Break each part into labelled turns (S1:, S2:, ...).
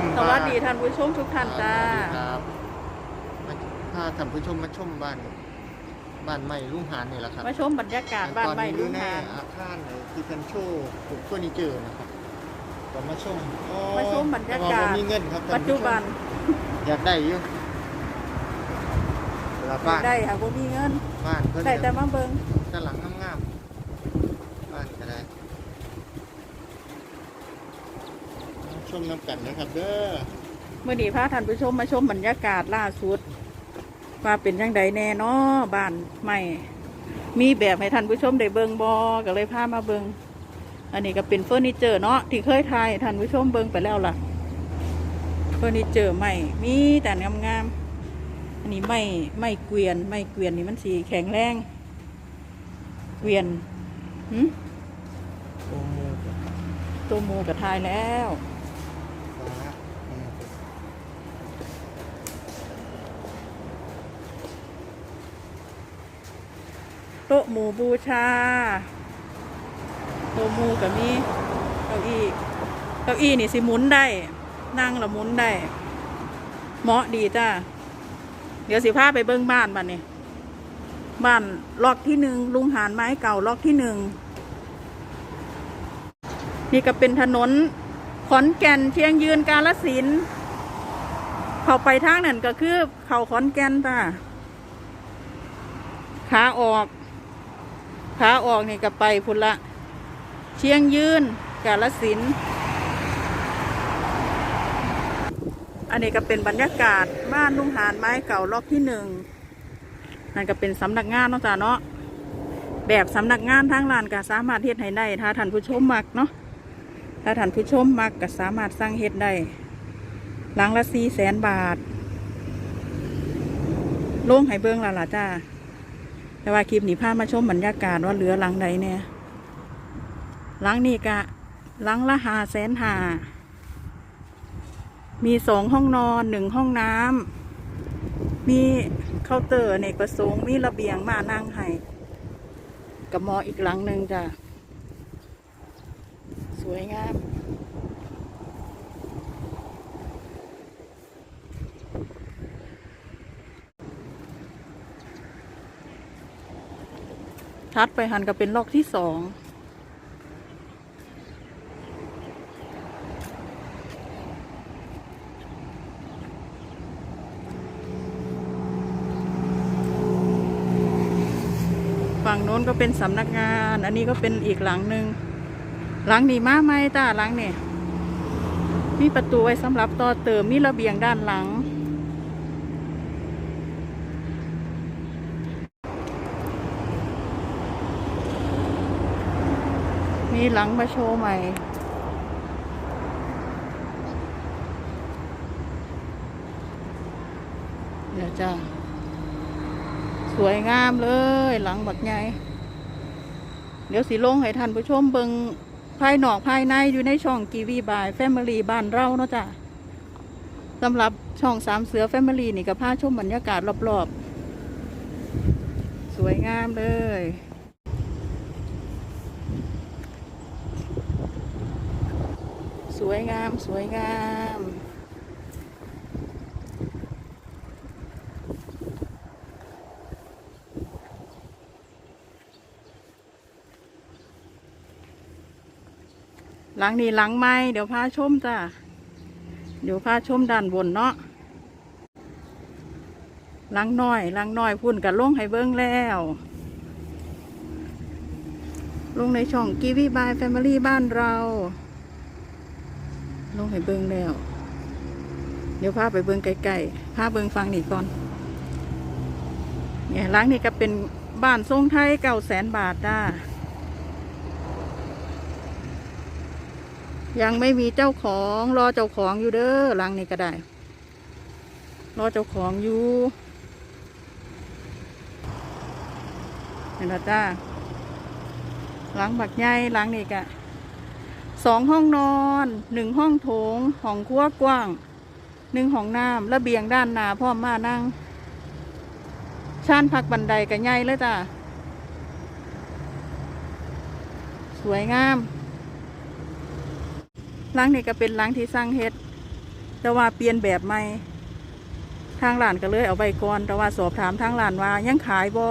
S1: ม
S2: สวัสดีท่านผู้ชมทุกท่านจ้า
S1: สวัสดีครับมาพาท่านผู้ชมมาชมบ้านบ้านใหม่ลุงหานนี่แหละครับ
S2: มาชมบรรยากาศบ้านใหม่
S1: ตอ
S2: ลุ
S1: อยู่
S2: ง
S1: ใน
S2: หาน
S1: อาคารที่เป็นโชว์ปลูกเฟอร์นิเจอร์นะครับก็มาชมอ๋อ
S2: มาชมบรรยากาศ
S1: แต่ว่บ่มีเงินครับท่า
S2: ปั
S1: น
S2: จ
S1: ผู้ชม
S2: จุบัน
S1: อยากได้อยู่เวลาบ้าน
S2: ได้ค่ะบ่มีเงิน
S1: บ้านเพิ่น
S2: ได้แต่มาเบิ่ง
S1: ด้านหลังงามๆบ้านก็ได้มา ชมน้ำกันนะครับเด้อ
S2: เมื่อนี้พาท่านผู้ชมมาชมบรรยากาศล่าสุด ว่าเป็นยังไงแน่เนาะบ้านใหม่ มีแบบให้ท่านผู้ชมได้เบิ่งบ่ก็เลยพามาเบิ่งอันนี้ก็เป็นเฟอร์นิเจอร์เนาะที่เคยถ่ายให้ท่านผู้ชมเบิ่งไปแล้วล่ะเฟอร์นิเจอร์ใหม่มีแต่งามๆอันนี้ไม่ไม่เกวียนไม่เกวียนนี่มันสีแข็งแรงเกวียนหึ
S1: โอ้โห
S2: ตัวหมูกับทายแล้ว
S1: ฟ้าอืม
S2: โต๊ะหมูบูชาโต๊ะหมูกับมีเก้าอี้เก้าอี้นี่สิหมุนได้ นั่งและหมุนได้เหมาะดีจ้าเดี๋ยวสิพาไปเบิ้งบ้านบ้านนี่บ้านล็อกที่หนึ่งลุงหานไม้เก่าล็อกที่หนึ่งนี่ก็เป็นถนนขอนแก่นเชียงยืนกาลสินเข้าไปทางนั่นก็คือ เขาขอนแก่นจ้าขาออก ขาออกนี่ก็ไปพุ่นละ เชียงยืนกาลสิน อันนี้ก็เป็นบรรยากาศบ้านลุงหานไม้เก่าล็อกที่หนึ่งนั่นก็เป็นสำนักงานเนาะจ้าเนาะแบบสำนักงานทางลานก็สามารถเฮ็ดให้ได้ ถ้าท่านผู้ชมมักเนาะถ้าท่านผู้ชมมักก็สามารถสร้างเฮ็ดได้หลังละสี่แสนบาท ลงให้เบิ้งละล่ะจ้า แต่ว่าคลิปนี้พามาชมบรรยากาศว่าเหลือหลังใดเนี่ยหลังนี้กะหลังละหาแสนหามีสองห้องนอนหนึ่งห้องน้ำมีเคาน์เตอร์เนกประสงค์มีระเบียงมานั่งให้กับหมออีกหลังหนึ่งจ้ะสวยงาม ทัดไปหันก็เป็นล็อกที่สองฝั่งโน้นก็เป็นสำนักงาน อันนี้ก็เป็นอีกหลังหนึ่งหลังนี้มาไหมจ้าหลังนี่มีประตูไว้สำหรับต่อเติมมีระเบียงด้านหลัง มีหลังมาโชว์ใหม่เดี๋ยวจ้าสวยงามเลยหลังบักใหญ่เดี๋ยวสิลงให้ท่านผู้ชมเบิงภายนอกภายในอยู่ในช่องกีวีบายแฟมิลี่บ้านเราเนาะจ้ะสำหรับช่องสามเสือแฟมิลี่นี่ก็พาชมบรรยากาศรอบๆ สวยงามเลย สวยงาม สวยงาม หลังนี้หลังไม้เดี๋ยวพาชมจ้ะเดี๋ยวพาชมด้านบนเนาะหลังน้อยหลังน้อยพุ่นกับลงให้เบิ้งแล้วลงในช่องกีวีบายแฟมิลี่บ้านเรา ลงให้เบิ้งแล้ว เดี๋ยวพาไปเบิ้งไกลๆพาเบิ้งฟังนี่ก่อน เนี่ยหลังนี้ก็เป็นบ้านทรงไทยเก้าแสนบาทจ้ายังไม่มีเจ้าของรอเจ้าของอยู่เด้อหลังนี้ก็ได้ รอเจ้าของอยู่เห็นแล้วจ้าหลังบักใหญ่หลังนี้ก็ สองห้องนอนหนึ่งห้องโถงห้องครัวกว้างหนึ่งห้องน้ำระเบียงด้านหน้าพ่อมมานั่งชานพักบันไดก็ใหญ่เลยจ้าสวยงามหล้างนี่ก็เป็นหล้างที่สร้างเฮ็ด แต่ว่าเปลี่ยนแบบใหม่ ทางร้านก็เลยเอาไว้ก่อน แต่ว่าสอบถามทางร้านว่ายังขายบ่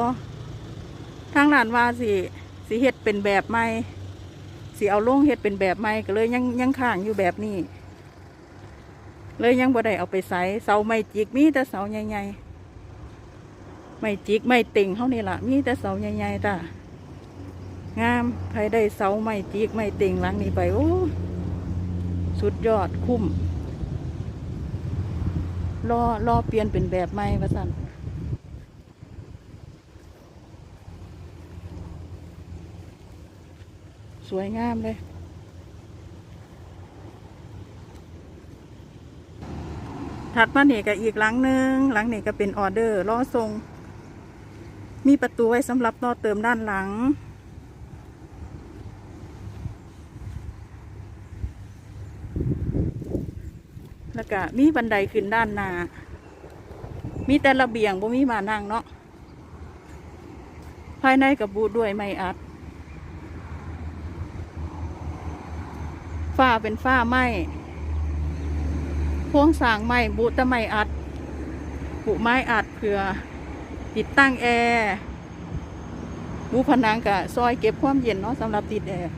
S2: ทางร้านว่าสิสิเฮ็ดเป็นแบบใหม่ สิเอาลงเฮ็ดเป็นแบบใหม่ก็เลยยังยังข้างอยู่แบบนี้ เลยยังบ่ได้เอาไปใส่เสาไม้จิกมีแต่เสาใหญ่ๆไม้จิกไม้ติ่งเท่านี้ละมีแต่เสาใหญ่ๆจ้างามใครได้เสาไม้จิกไม้ติ่งหลังนี้ไปโอ้สุดยอดคุ้มรอรอเปลี่ยนเป็นแบบใหม่ว่าสั่น สวยงามเลย ถัดมาเนี่ยก็อีกหลังหนึ่งหลังนี่ก็เป็นออเดอร์รอส่งมีประตูไว้สำหรับต่อเติมด้านหลัง แล้วก็มีบันไดขึ้นด้านหน้า มีแต่ระเบียงบ่มีมานั่งเนาะภายในกับบูด้วยไม้อัด ฝ้าเป็นฝ้าไหมพวงสางไม้บูแตะไม้อัดบุไม้อัดเพื่อติดตั้งแอร์บูผนังกับซอยเก็บความเย็นเนาะสำหรับติดแอร์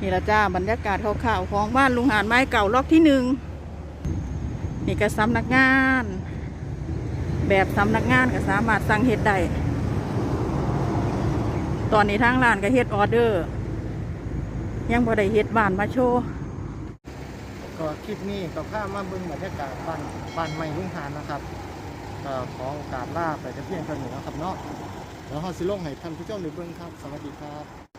S2: นี่ละจ้าบรรยากาศข่าวๆของบ้านลุงหานไม้เก่าล็อกที่หนึ่งนี่ก็สำนักงาน แบบสำนักงานก็สามารถสั่งเฮ็ดได้ตอนนี้ทางร้านก็เฮ็ดออเดอร์ ยังบ่ได้เฮ็ดบ้านมาโชว์
S1: ก็คลิปนี้ก็พามาเบิ่งบรรยากาศบ้านบ้านใหม่ลุงหานนะครับก็ขอโอกาสลาไปแต่เพียงเท่านี้นะครับเนาะแล้วเฮาสิลงให้ท่านผู้ชมได้เบิ่งครับ สวัสดีครับ